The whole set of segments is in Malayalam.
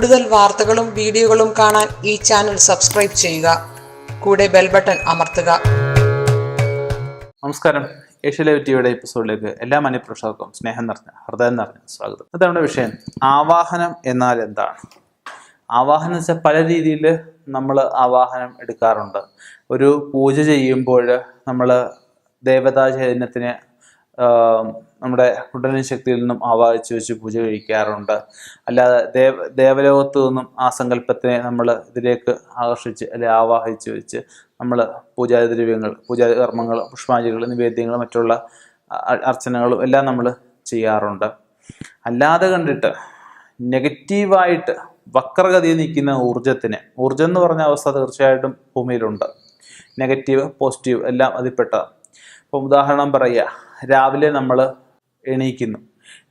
കൂടുതൽ വാർത്തകളും വീഡിയോകളും കാണാൻ ഈ ചാനൽ സബ്സ്ക്രൈബ് ചെയ്യുക. കൂടെ ബെൽ ബട്ടൺ അമർത്തുക. നമസ്കാരം. ഏഷ്യ ലൈവ് ടിവിയുടെ എപ്പിസോഡിലേക്ക് എല്ലാ മനുപ്രേക്ഷകർക്കും സ്നേഹം നിറഞ്ഞ ഹൃദയം നിറഞ്ഞ സ്വാഗതം. അതവിടെ വിഷയം. ആവാഹനം എന്നാൽ എന്താണ്? ആവാഹനം വെച്ചാൽ പല രീതിയിൽ നമ്മൾ ആവാഹനം എടുക്കാറുണ്ട്. ഒരു പൂജ ചെയ്യുമ്പോൾ നമ്മൾ ദേവതാ ചൈതന്യത്തിനെ നമ്മുടെ കുണ്ടലിനി ശക്തിയിൽ നിന്നും ആവാഹിച്ച് വെച്ച് പൂജ കഴിക്കാറുണ്ട്. അല്ലാതെ ദേവ ദേവലോകത്ത് നിന്നും ആ സങ്കല്പത്തിനെ നമ്മൾ ഇതിലേക്ക് ആകർഷിച്ച് അല്ലെങ്കിൽ ആവാഹിച്ച് വെച്ച് നമ്മൾ പൂജാദ്രവ്യങ്ങൾ പൂജാ കർമ്മങ്ങൾ പുഷ്പാഞ്ജലികൾ നിവേദ്യങ്ങൾ മറ്റുള്ള അർച്ചനകളും എല്ലാം നമ്മൾ ചെയ്യാറുണ്ട്. അല്ലാതെ കണ്ടിട്ട് നെഗറ്റീവായിട്ട് വക്രഗതിയിൽ നിൽക്കുന്ന ഊർജത്തിന് ഊർജം എന്ന് പറഞ്ഞ അവസ്ഥ തീർച്ചയായിട്ടും ഭൂമിയിലുണ്ട്. നെഗറ്റീവ് പോസിറ്റീവ് എല്ലാം അതിൽപ്പെട്ടതാണ്. ഇപ്പം ഉദാഹരണം പറയുക. രാവിലെ നമ്മൾ എണീക്കുന്നു.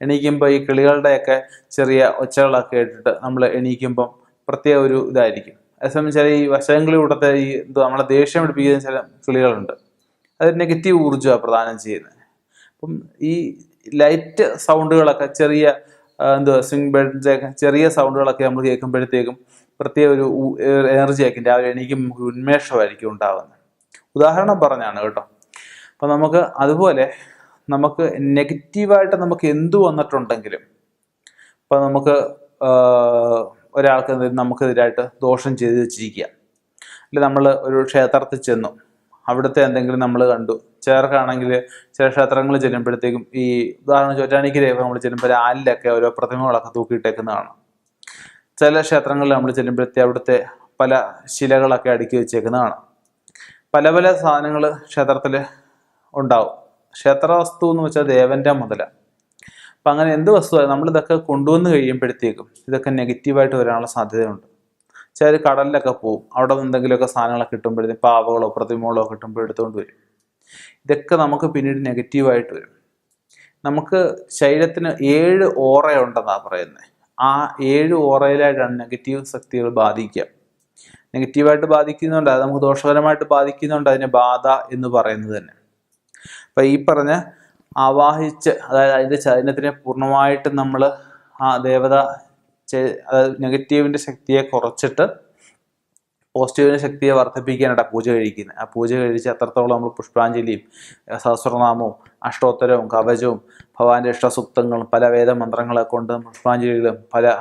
എണീക്കുമ്പോൾ ഈ കിളികളുടെയൊക്കെ ചെറിയ ഒച്ചകളൊക്കെ കേട്ടിട്ട് നമ്മൾ എണീക്കുമ്പം പ്രത്യേക ഒരു ഇതായിരിക്കും. അതേസമയം ചില ഈ വശങ്ങളിലൂടത്തെ ഈ ഇത് നമ്മളെ ദേഷ്യം പിടിപ്പിക്കുന്ന ചില കിളികളുണ്ട്. അത് നെഗറ്റീവ് ഊർജമാണ് പ്രദാനം ചെയ്യുന്നത്. അപ്പം ഈ ലൈറ്റ് സൗണ്ടുകളൊക്കെ ചെറിയ എന്തുവാ സ്വിംഗ് ബെഡിന്റെ ചെറിയ സൗണ്ടുകളൊക്കെ നമ്മൾ കേൾക്കുമ്പോഴത്തേക്കും പ്രത്യേക ഒരു എനർജി ആയിരിക്കും. രാവിലെ എണീക്കും നമുക്ക് ഉന്മേഷമായിരിക്കും ഉണ്ടാകുന്നത് ഉദാഹരണം പറഞ്ഞാണ് കേട്ടോ. അപ്പം നമുക്ക് അതുപോലെ നമുക്ക് നെഗറ്റീവായിട്ട് നമുക്ക് എന്തു വന്നിട്ടുണ്ടെങ്കിലും ഇപ്പം നമുക്ക് ഒരാൾക്ക് നമുക്കെതിരായിട്ട് ദോഷം ചെയ്ത് വെച്ചിരിക്കുക. അല്ലെ നമ്മൾ ഒരു ക്ഷേത്രത്തിൽ ചെന്നു. അവിടുത്തെ എന്തെങ്കിലും നമ്മൾ കണ്ടു. ചിലർക്കാണെങ്കിൽ ചില ക്ഷേത്രങ്ങളിൽ ചെല്ലുമ്പോഴത്തേക്കും ഈ ഉദാഹരണം ചോറ്റാനിക്കരയൊക്കെ നമ്മൾ ചെല്ലുമ്പോൾ ആലിലൊക്കെ ഓരോ പ്രതിമകളൊക്കെ തൂക്കിയിട്ടേക്കുന്ന കാണാം ചില ക്ഷേത്രങ്ങളിൽ നമ്മൾ ചെല്ലുമ്പോഴത്തേ അവിടുത്തെ പല ശിലകളൊക്കെ അടുക്കി വെച്ചേക്കുന്ന കാണാം പല പല സാധനങ്ങൾ ക്ഷേത്രത്തിൽ ഉണ്ടാവും. ക്ഷേത്ര വസ്തു എന്ന് വെച്ചാൽ ദേവന്റെ മുതല. അപ്പം അങ്ങനെ എന്ത് നമ്മൾ ഇതൊക്കെ കൊണ്ടുവന്ന് കഴിയുമ്പോഴത്തേക്കും ഇതൊക്കെ നെഗറ്റീവായിട്ട് വരാനുള്ള സാധ്യതയുണ്ട്. ചിലർ കടലിലൊക്കെ പോകും അവിടെ നിന്ന് എന്തെങ്കിലുമൊക്കെ സാധനങ്ങളൊക്കെ കിട്ടുമ്പോഴത്തേക്കും പാവകളോ പ്രതിമകളോ കിട്ടുമ്പോൾ എടുത്തുകൊണ്ട് വരും. ഇതൊക്കെ നമുക്ക് പിന്നീട് നെഗറ്റീവായിട്ട് വരും. നമുക്ക് ശരീരത്തിന് ഏഴ് ഓറയുണ്ടെന്നാണ് പറയുന്നത് ആ ഏഴ് ഓറയിലായിട്ടാണ് നെഗറ്റീവ് ശക്തികൾ ബാധിക്കുക. നെഗറ്റീവായിട്ട് ബാധിക്കുന്നുണ്ട് അത് നമുക്ക് ദോഷകരമായിട്ട് ബാധിക്കുന്നുണ്ട് അതിന് ബാധ എന്ന് പറയുന്നത് തന്നെ. അപ്പം ഈ പറഞ്ഞ ആവാഹിച്ച് അതായത് അതിന്റെ ചൈതന്യത്തിനെ പൂർണമായിട്ട് നമ്മൾ ആ ദേവത അതായത് നെഗറ്റീവിന്റെ ശക്തിയെ കുറച്ചിട്ട് പോസിറ്റീവിന്റെ ശക്തിയെ വർദ്ധിപ്പിക്കാനാണ് പൂജ കഴിക്കുന്നത് ആ പൂജ കഴിച്ച് അത്രത്തോളം നമ്മൾ പുഷ്പാഞ്ജലിയും സഹസ്രനാമവും അഷ്ടോത്തരവും കവചവും ഭഗവാന്റെ ഇഷ്ടസൂക്തങ്ങളും പല വേദമന്ത്രങ്ങളെ കൊണ്ട് പുഷ്പാഞ്ജലികളും പല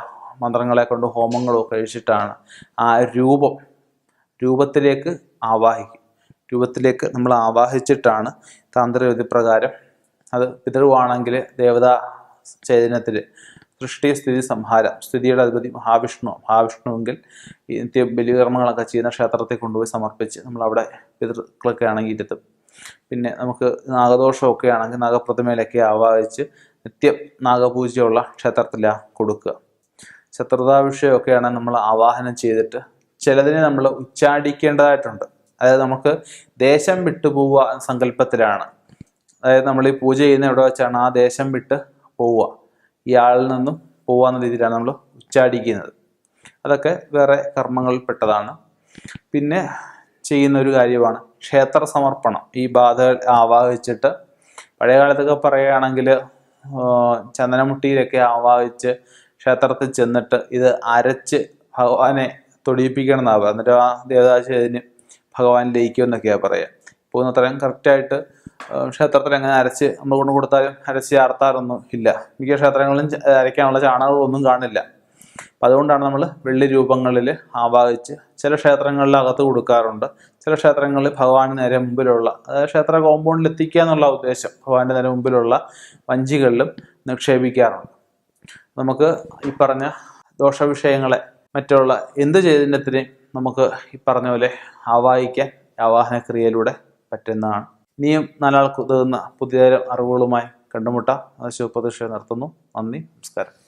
മന്ത്രങ്ങളെ കൊണ്ട് ഹോമങ്ങളും കഴിച്ചിട്ടാണ് ആ രൂപം രൂപത്തിലേക്ക് ആവാഹിക്കും രൂപത്തിലേക്ക് നമ്മൾ ആവാഹിച്ചിട്ടാണ് താന്ത്രവിധി പ്രകാരം അത് പിതൃവാണെങ്കിൽ ദേവതാ ചേതനത്തിൽ സൃഷ്ടി സ്ഥിതി സംഹാരം സ്ഥിതിയുടെ അധിപതി മഹാവിഷ്ണു. മഹാവിഷ്ണുവെങ്കിൽ നിത്യ ബലികർമ്മങ്ങളൊക്കെ ചെയ്യുന്ന ക്ഷേത്രത്തിൽ കൊണ്ടുപോയി സമർപ്പിച്ച് നമ്മൾ അവിടെ പിതൃക്കളൊക്കെ ആണെങ്കിൽ ഇരുത്തും. പിന്നെ നമുക്ക് നാഗദോഷമൊക്കെ ആണെങ്കിൽ നാഗപ്രതിമയിലൊക്കെ ആവാഹിച്ച് നിത്യം നാഗപൂജയുള്ള ക്ഷേത്രത്തിലാണ് കൊടുക്കുക. ശത്രുതാവിഷയമൊക്കെയാണ് നമ്മൾ ആവാഹനം ചെയ്തിട്ട് ചിലതിനെ നമ്മൾ ഉച്ചാടിക്കേണ്ടതായിട്ടുണ്ട്. അതായത് നമുക്ക് ദേശം വിട്ടു പോവുക എന്ന സങ്കല്പത്തിലാണ്. അതായത് നമ്മൾ ഈ പൂജ ചെയ്യുന്ന എവിടെ വെച്ചാണ്? ആ ദേശം വിട്ട് പോവുക. ഈ ആളിൽ നിന്നും പോവാന്ന രീതിയിലാണ് നമ്മൾ ഉച്ചാടിക്കുന്നത് അതൊക്കെ വേറെ കർമ്മങ്ങളിൽ പെട്ടതാണ് പിന്നെ ചെയ്യുന്ന ഒരു കാര്യമാണ് ക്ഷേത്ര സമർപ്പണം. ഈ ബാധ ആവാഹിച്ചിട്ട് പഴയ കാലത്തൊക്കെ പറയുകയാണെങ്കിൽ ചന്ദനമുട്ടിയിലൊക്കെ ആവാഹിച്ച് ക്ഷേത്രത്തിൽ ചെന്നിട്ട് ഇത് അരച്ച് ഭഗവാനെ തൊടിയിപ്പിക്കണം എന്നാവുക എന്നിട്ട് ആ ദേവതാചേതിന് ഭഗവാൻ ലയിക്കുമെന്നൊക്കെയാണ് പറയുക ഇപ്പോൾ അത്രയും കറക്റ്റായിട്ട് ക്ഷേത്രത്തിൽ അങ്ങനെ അരച്ച് നമ്മൾ കൊണ്ടു കൊടുത്താലും അരച്ച് ചാർത്താറൊന്നും ഇല്ല. മിക്ക ക്ഷേത്രങ്ങളിലും അരയ്ക്കാനുള്ള ചാണകങ്ങളൊന്നും കാണില്ല അപ്പം അതുകൊണ്ടാണ് നമ്മൾ വെള്ളി രൂപങ്ങളിൽ ആവാഹിച്ച് ചില ക്ഷേത്രങ്ങളിൽ അകത്ത് കൊടുക്കാറുണ്ട്. ചില ക്ഷേത്രങ്ങളിൽ ഭഗവാന് നേരെ മുമ്പിലുള്ള അതായത് ക്ഷേത്ര കോമ്പൗണ്ടിൽ എത്തിക്കുക എന്നുള്ള ഉദ്ദേശം ഭഗവാന്റെ നേരെ മുമ്പിലുള്ള വഞ്ചികളിലും നിക്ഷേപിക്കാറുണ്ട്. നമുക്ക് ഈ പറഞ്ഞ ദോഷവിഷയങ്ങളെ മറ്റുള്ള എന്ത് ചൈതന്യത്തിനെയും നമുക്ക് ഈ പറഞ്ഞ പോലെ ആവാഹിക്കാൻ ആവാഹന ക്രിയയിലൂടെ പറ്റുന്നതാണ്. ഇനിയും നാലാൾക്ക് ഉതകുന്ന പുതിയ അറിവുകളുമായി കണ്ടുമുട്ടാം. ശുഭപ്രതീക്ഷ നടത്തുന്നു നന്ദി നമസ്കാരം.